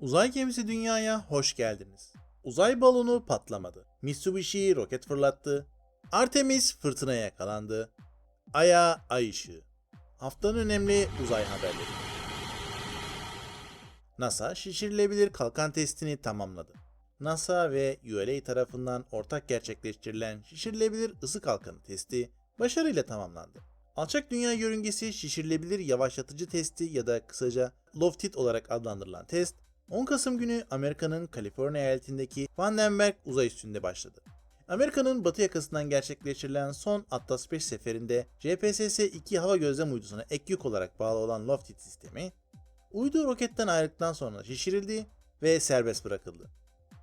Uzay gemisi dünyaya hoş geldiniz. Uzay balonu patlamadı. Mitsubishi roket fırlattı. Artemis fırtınaya yakalandı. Ay'a ay ışığı. Haftanın önemli uzay haberleri. NASA şişirilebilir kalkan testini tamamladı. NASA ve ULA tarafından ortak gerçekleştirilen şişirilebilir ısı kalkanı testi başarıyla tamamlandı. Alçak dünya yörüngesi şişirilebilir yavaşlatıcı testi ya da kısaca LOFTID olarak adlandırılan test 10 Kasım günü Amerika'nın Kaliforniya eyaletindeki Vandenberg uzay üstünde başladı. Amerika'nın batı yakasından gerçekleştirilen son Atlas 5 seferinde JPSS-2 hava gözlem uydusuna ek yük olarak bağlı olan LOFTID sistemi, uydu roketten ayrıldıktan sonra şişirildi ve serbest bırakıldı.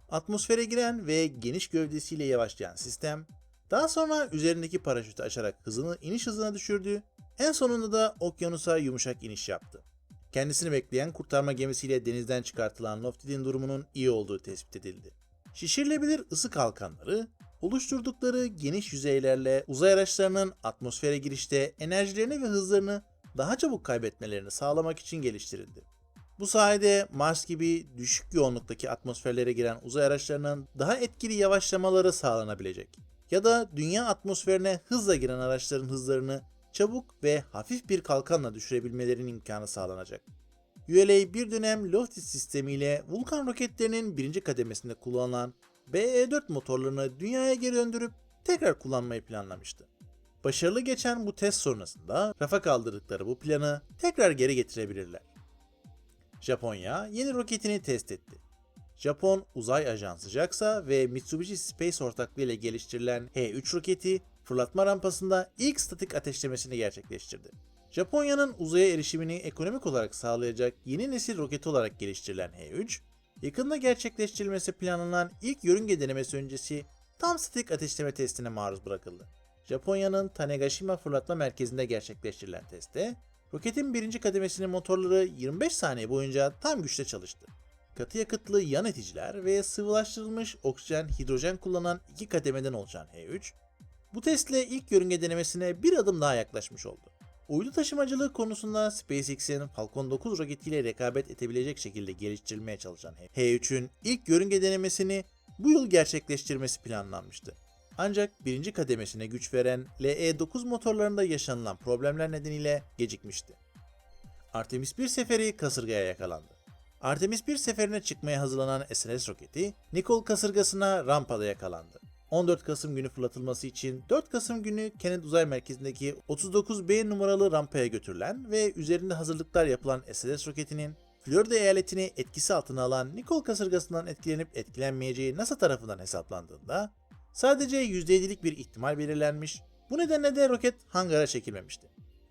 Atmosfere giren ve geniş gövdesiyle yavaşlayan sistem, daha sonra üzerindeki paraşütü açarak hızını iniş hızına düşürdü, en sonunda da okyanusa yumuşak iniş yaptı. Kendisini bekleyen kurtarma gemisiyle denizden çıkartılan Lofted'in durumunun iyi olduğu tespit edildi. Şişirilebilir ısı kalkanları, oluşturdukları geniş yüzeylerle uzay araçlarının atmosfere girişte enerjilerini ve hızlarını daha çabuk kaybetmelerini sağlamak için geliştirildi. Bu sayede Mars gibi düşük yoğunluktaki atmosferlere giren uzay araçlarının daha etkili yavaşlamaları sağlanabilecek. Ya da dünya atmosferine hızla giren araçların hızlarını çabuk ve hafif bir kalkanla düşürebilmelerinin imkanı sağlanacak. ULA bir dönem Loftid sistemiyle Vulkan roketlerinin birinci kademesinde kullanılan BE-4 motorlarını dünyaya geri döndürüp tekrar kullanmayı planlamıştı. Başarılı geçen bu test sonrasında rafa kaldırdıkları bu planı tekrar geri getirebilirler. Japonya yeni roketini test etti. Japon Uzay Ajansı JAXA ve Mitsubishi Space ortaklığıyla geliştirilen H-3 roketi fırlatma rampasında ilk statik ateşlemesini gerçekleştirdi. Japonya'nın uzaya erişimini ekonomik olarak sağlayacak yeni nesil roketi olarak geliştirilen H-3, yakında gerçekleştirilmesi planlanan ilk yörünge denemesi öncesi tam statik ateşleme testine maruz bırakıldı. Japonya'nın Tanegashima fırlatma merkezinde gerçekleştirilen testte, roketin birinci kademesinin motorları 25 saniye boyunca tam güçte çalıştı. Katı yakıtlı yan iticiler ve sıvılaştırılmış oksijen hidrojen kullanan iki kademeden oluşan H3, bu testle ilk yörünge denemesine bir adım daha yaklaşmış oldu. Uydu taşımacılığı konusunda SpaceX'in Falcon 9 roketiyle rekabet edebilecek şekilde geliştirilmeye çalışan H3'ün ilk yörünge denemesini bu yıl gerçekleştirmesi planlanmıştı. Ancak birinci kademesine güç veren LE-9 motorlarında yaşanılan problemler nedeniyle gecikmişti. Artemis 1 seferi kasırgaya yakalandı. Artemis 1 seferine çıkmaya hazırlanan SLS roketi, Nikol kasırgasına rampada yakalandı. 14 Kasım günü fırlatılması için 4 Kasım günü Kennedy Uzay Merkezi'ndeki 39B numaralı rampaya götürülen ve üzerinde hazırlıklar yapılan SLS roketinin Florida eyaletini etkisi altına alan Nikol kasırgasından etkilenip etkilenmeyeceği NASA tarafından hesaplandığında sadece %7'lik bir ihtimal belirlenmiş, bu nedenle de roket hangara çekilmemişti.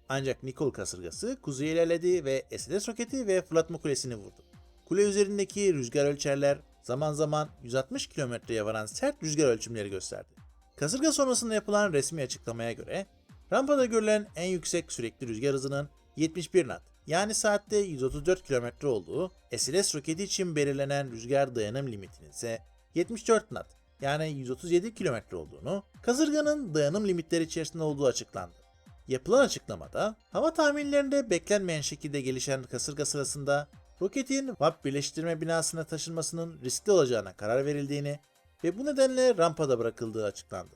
Ancak Nikol kasırgası kuzeye ilerledi ve SLS roketi ve fırlatma kulesini vurdu. Kule üzerindeki rüzgar ölçerler zaman zaman 160 kilometreye varan sert rüzgar ölçümleri gösterdi. Kasırga sonrasında yapılan resmi açıklamaya göre rampada görülen en yüksek sürekli rüzgar hızının 71 knot yani saatte 134 km olduğu, SLS roketi için belirlenen rüzgar dayanım limitinin ise 74 knot yani 137 km olduğunu, kasırganın dayanım limitleri içerisinde olduğu açıklandı. Yapılan açıklamada hava tahminlerinde beklenmeyen şekilde gelişen kasırga sırasında roketin VAP birleştirme binasına taşınmasının riskli olacağına karar verildiğini ve bu nedenle rampada bırakıldığı açıklandı.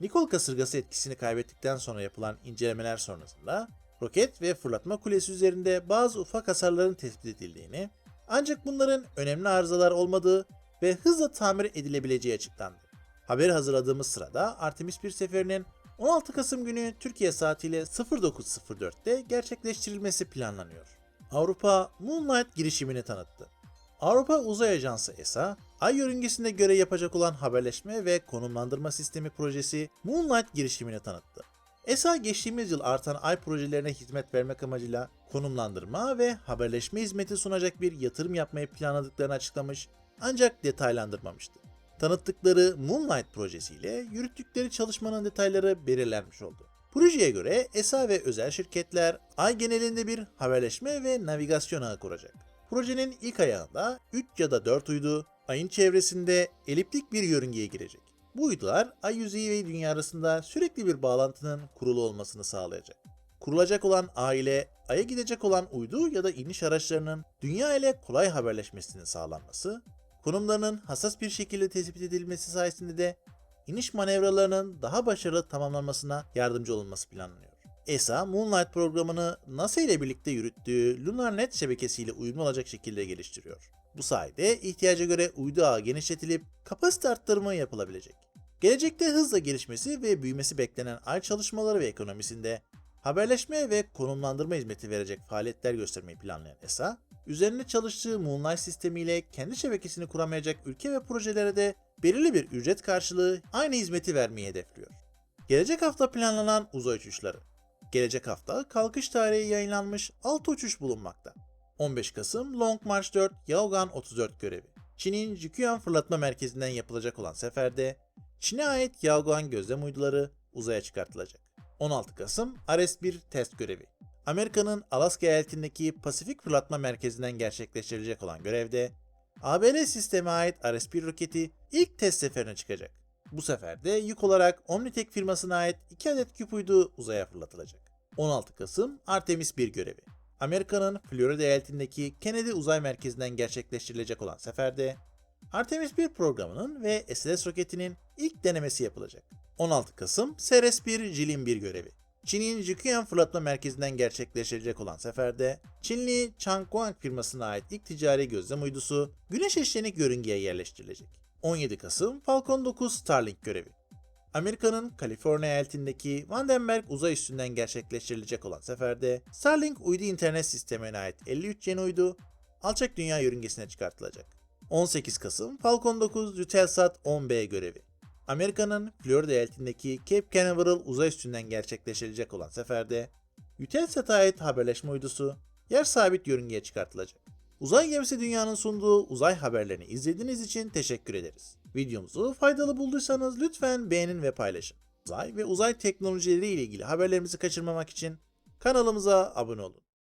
Nikol kasırgası etkisini kaybettikten sonra yapılan incelemeler sonrasında roket ve fırlatma kulesi üzerinde bazı ufak hasarların tespit edildiğini ancak bunların önemli arızalar olmadığı ve hızla tamir edilebileceği açıklandı. Haberi hazırladığımız sırada Artemis 1 seferinin 16 Kasım günü Türkiye saatiyle 09.04'te gerçekleştirilmesi planlanıyor. Avrupa Moonlight girişimini tanıttı. Avrupa Uzay Ajansı ESA, Ay yörüngesinde görev yapacak olan haberleşme ve konumlandırma sistemi projesi Moonlight girişimini tanıttı. ESA geçtiğimiz yıl artan Ay projelerine hizmet vermek amacıyla konumlandırma ve haberleşme hizmeti sunacak bir yatırım yapmayı planladıklarını açıklamış ancak detaylandırmamıştı. Tanıttıkları Moonlight projesiyle yürüttükleri çalışmanın detayları belirlenmiş oldu. Projeye göre ESA ve özel şirketler ay genelinde bir haberleşme ve navigasyon ağı kuracak. Projenin ilk ayağında 3 ya da 4 uydu ayın çevresinde eliptik bir yörüngeye girecek. Bu uydular ay yüzeyi ve dünya arasında sürekli bir bağlantının kurulu olmasını sağlayacak. kurulacak olan aile, Ay'a gidecek olan uydu ya da iniş araçlarının Dünya ile kolay haberleşmesinin sağlanması, konumlarının hassas bir şekilde tespit edilmesi sayesinde de iniş manevralarının daha başarılı tamamlanmasına yardımcı olunması planlanıyor. ESA, Moonlight programını NASA ile birlikte yürüttüğü LunarNet şebekesiyle uyumlu olacak şekilde geliştiriyor. Bu sayede ihtiyaca göre uydu ağı genişletilip kapasite arttırımı yapılabilecek. Gelecekte hızla gelişmesi ve büyümesi beklenen ay çalışmaları ve ekonomisinde haberleşme ve konumlandırma hizmeti verecek faaliyetler göstermeyi planlayan ESA, üzerinde çalıştığı Moonlight sistemiyle kendi şebekesini kuramayacak ülke ve projelere de belirli bir ücret karşılığı aynı hizmeti vermeyi hedefliyor. Gelecek hafta planlanan uzay uçuşları. Gelecek hafta kalkış tarihi yayınlanmış 6 uçuş bulunmakta. 15 Kasım Long March 4 Yaogan 34 görevi. Çin'in Jiuquan fırlatma merkezinden yapılacak olan seferde Çin'e ait Yaogan gözlem uyduları uzaya çıkartılacak. 16 Kasım Ares-1 test görevi. Amerika'nın Alaska eyaletindeki Pasifik fırlatma merkezinden gerçekleştirilecek olan görevde ABL sisteme ait Ares-1 roketi ilk test seferine çıkacak. Bu sefer de yük olarak Omnitek firmasına ait 2 adet küp uydu uzaya fırlatılacak. 16 Kasım Artemis 1 görevi. Amerika'nın Florida eyaletindeki Kennedy Uzay Merkezi'nden gerçekleştirilecek olan seferde Artemis 1 programının ve SLS roketinin ilk denemesi yapılacak. 16 Kasım Ceres-1 Jilin 1 görevi. Çin'in Jiuquan fırlatma merkezinden gerçekleştirilecek olan seferde Çinli Changguang firmasına ait ilk ticari gözlem uydusu güneş eşlenik yörüngeye yerleştirilecek. 17 Kasım Falcon 9 Starlink görevi. Amerika'nın Kaliforniya eyaletindeki Vandenberg uzay üssünden gerçekleştirilecek olan seferde Starlink uydu internet sistemine ait 53 yeni uydu alçak dünya yörüngesine çıkartılacak. 18 Kasım Falcon 9 Eutelsat 10B görevi. Amerika'nın Florida eyaletindeki Cape Canaveral uzay üstünden gerçekleştirilecek olan seferde Eutelsat'a ait haberleşme uydusu yer sabit yörüngeye çıkartılacak. Uzay gemisi dünyanın sunduğu uzay haberlerini izlediğiniz için teşekkür ederiz. Videomuzu faydalı bulduysanız lütfen beğenin ve paylaşın. Uzay ve uzay teknolojileri ile ilgili haberlerimizi kaçırmamak için kanalımıza abone olun.